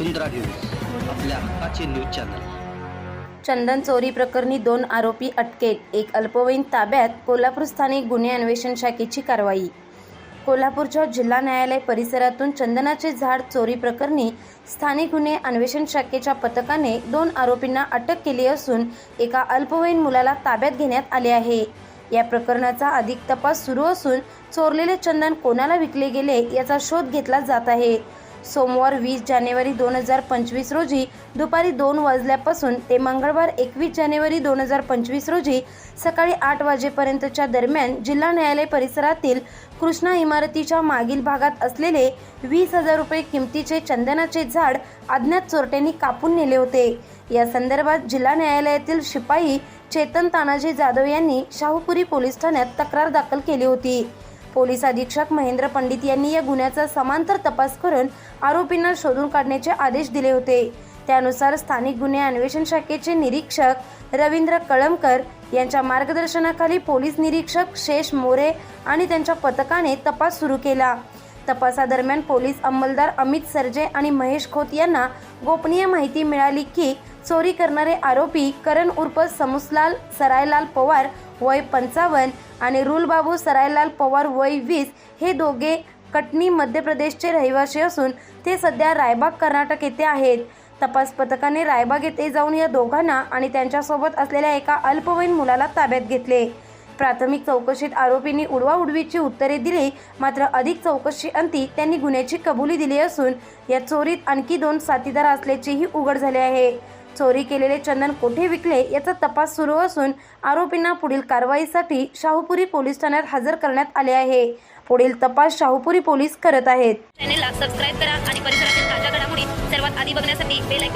वसुंधरा news आपल्या हक्काचे news channel. चंदन चोरी प्रकरणी दोन आरोपी अटकेत. एक अल्पवयीन ताब्यात कोल्हापूर स्थानिक गुन्हे अन्वेषण शाखेची कारवाई. कोल्हापूरच्या जिल्हा न्यायालय परिसरातून चंदनाचे झाड चोरी प्रकरणी स्थानिक गुन्हे अन्वेषण शाखेच्या पथकाने दोन आरोपींना अटक केली असून एका अल्पवयीन मुलाला ताब्यात घेण्यात आले आहे. या प्रकरणाचा अधिक तपास सुरू असून चोरलेले चंदन कोणाला विकले गेले याचा शोध घेतला जात आहे. सोमवार वीस जानेवारी दोन हजार पंचवीस रोजी दुपारी दोन वाजल्यापासून ते मंगळवार एकवीस जानेवारी दोन हजार पंचवीस रोजी सकाळी आठ वाजेपर्यंतच्या दरम्यान जिल्हा न्यायालय परिसरातील कृष्णा इमारतीच्या मागील भागात असलेले वीस हजार रुपये किमतीचे चंदनाचे झाड अज्ञात चोरट्यांनी कापून नेले होते. या संदर्भात जिल्हा न्यायालयातील शिपाई चेतन तानाजी जाधव यांनी शाहूपुरी पोलीस ठाण्यात तक्रार दाखल केली होती. पोलीस अधीक्षक महेंद्र पंडित यांनी या गुन्ह्याचा समांतर तपास करून आरोपींना शोधून काढण्याचे आदेश दिले होते. त्यानुसार स्थानिक गुन्हे अन्वेषण शाखेचे निरीक्षक रवींद्र कळमकर यांच्या मार्गदर्शनाखाली पोलीस निरीक्षक शेष मोरे आणि त्यांच्या पथकाने तपास सुरू केला. तपासादरम्यान पोलीस अंमलदार अमित सरजे आणि महेश खोत यांना गोपनीय माहिती मिळाली की चोरी करणारे आरोपी करण उर्फ समुसलाल सरायलाल पवार वय पंचावन्न आणि रुलबाबू सरायलाल पवार वय वीस हे दोघे कटनी मध्य प्रदेशचे रहिवासी असून ते सध्या रायबाग कर्नाटक येथे आहेत. तपास पथकाने रायबाग येथे जाऊन या दोघांना आणि त्यांच्यासोबत असलेल्या एका अल्पवयीन मुलाला ताब्यात घेतले. प्राथमिक चौकशीत आरोपींनी उडवाउडवीची उत्तरे दिली मात्र अधिक चौकशी अंती त्यांनी गुन्ह्याची कबुली दिली असून या चोरीत आणखी दोन साथीदार असल्याचेही उघड झाले आहे. चोरी केलेले चंदन कोठे विकले याचा तपास सुरू असून आरोपींना पुढील कारवाईसाठी शाहूपुरी पोलीस ठाण्यात हजर करण्यात आले आहे. पुढील तपास शाहूपुरी पोलीस करत आहेत. चॅनेलला सबस्क्राईब करा आणि परिसरातील ताज्या घडामोडी सर्वात आधी बघण्यासाठी बेल